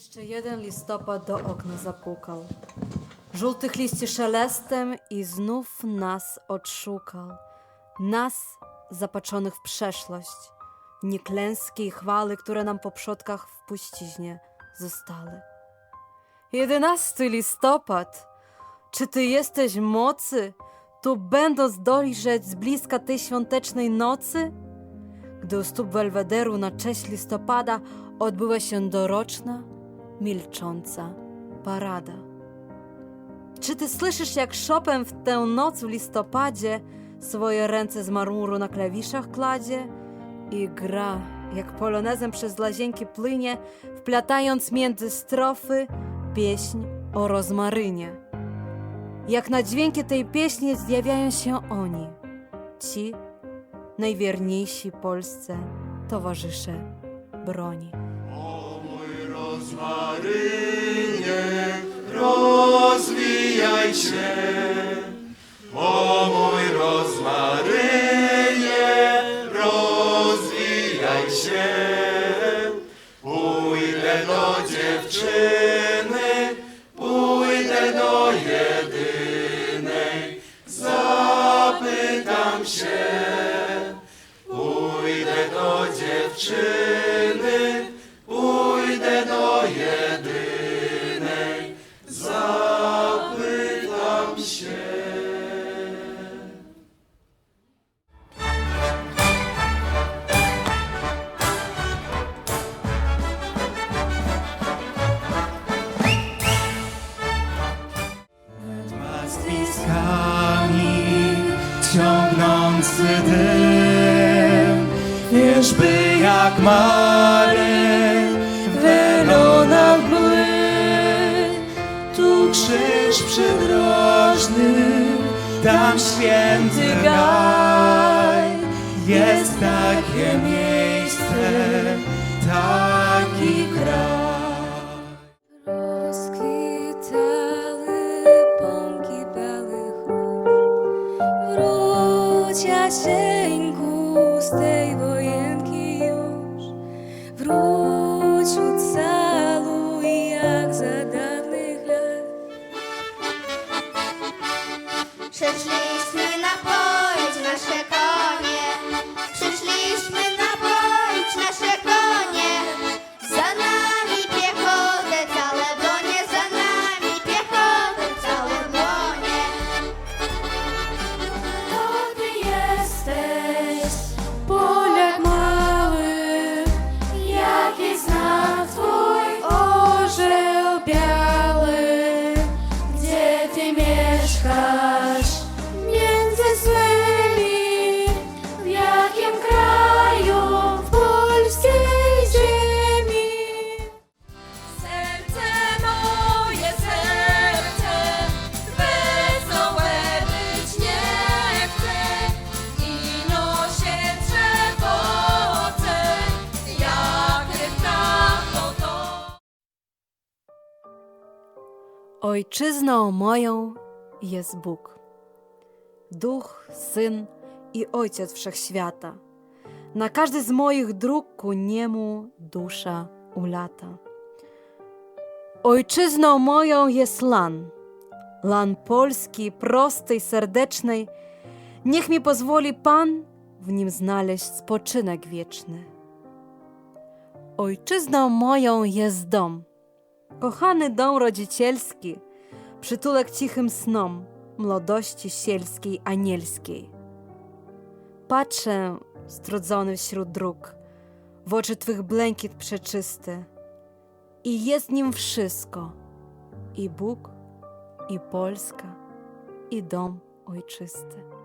Jeszcze jeden listopad do okna zapukał. Żółtych liści szelestem i znów nas odszukał. Nas, zapaczonych w przeszłość, nie klęski i chwały, które nam po przodkach w puściźnie zostały. Jedenasty listopad, czy ty jesteś mocy, tu będąc dojrzeć z bliska tej świątecznej nocy? Gdy u stóp Belwederu na cześć listopada odbyła się doroczna, milcząca parada. Czy ty słyszysz, jak Chopin w tę noc w listopadzie swoje ręce z marmuru na klawiszach kladzie i gra, jak polonezem przez lazienki płynie, wplatając między strofy pieśń o rozmarynie. Jak na dźwięki tej pieśni zjawiają się oni, ci najwierniejsi Polsce towarzysze broni. Rozmarynie, rozwijaj się. O mój rozmarynie, rozwijaj się. Pójdę do dziewczyny, pójdę do jedynej, zapytam się. Pójdę do dziewczyny, ciągnący dym. Wierzby jak mary welona mgły Tu krzyż przydrożny, tam święty gaj. Jest takie miejsce, taki kraj Часень густей воєнки юж, вручу цалу, як за давних лет. Ojczyzną moją jest Bóg, Duch, Syn i Ojciec Wszechświata. Na każdy z moich dróg ku niemu dusza ulata. Ojczyzną moją jest lan, lan polski, prostej, serdecznej. Niech mi pozwoli Pan w nim znaleźć spoczynek wieczny. Ojczyzną moją jest dom, Kochany dom rodzicielski, przytulek cichym snom, młodości sielskiej anielskiej. Patrzę, strudzony wśród dróg, w oczy Twych błękit przeczysty i jest nim wszystko, i Bóg, i Polska, i dom ojczysty.